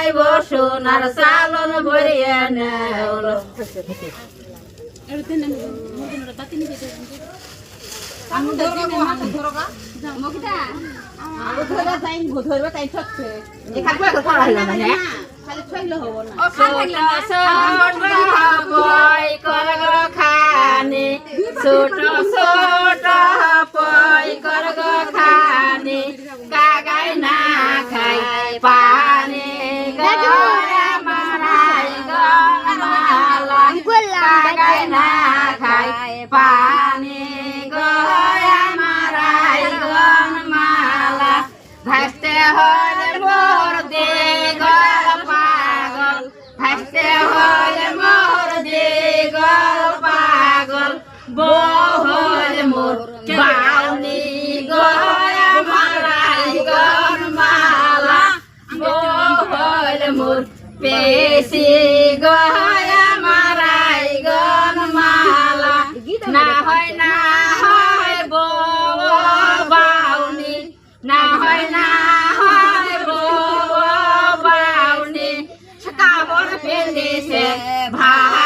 খাইব সোনার চালন ভরিয়ে নেওল ছোট ছোট বই করগ খানি ছোট ছোট বই করগ খানি কাগাই না খাই পানি পানি গয়া মারাই গমালা ভাসতে হলে মোর দে গল পাগল। ভাসতে হলে মোর দে গল পাগল। বহল মোর বাউনি গয়া মারাই গমালা বহল মোর পেশি না হয় বাউনি না হয় না হয় বাউনি কাপড় ভাই।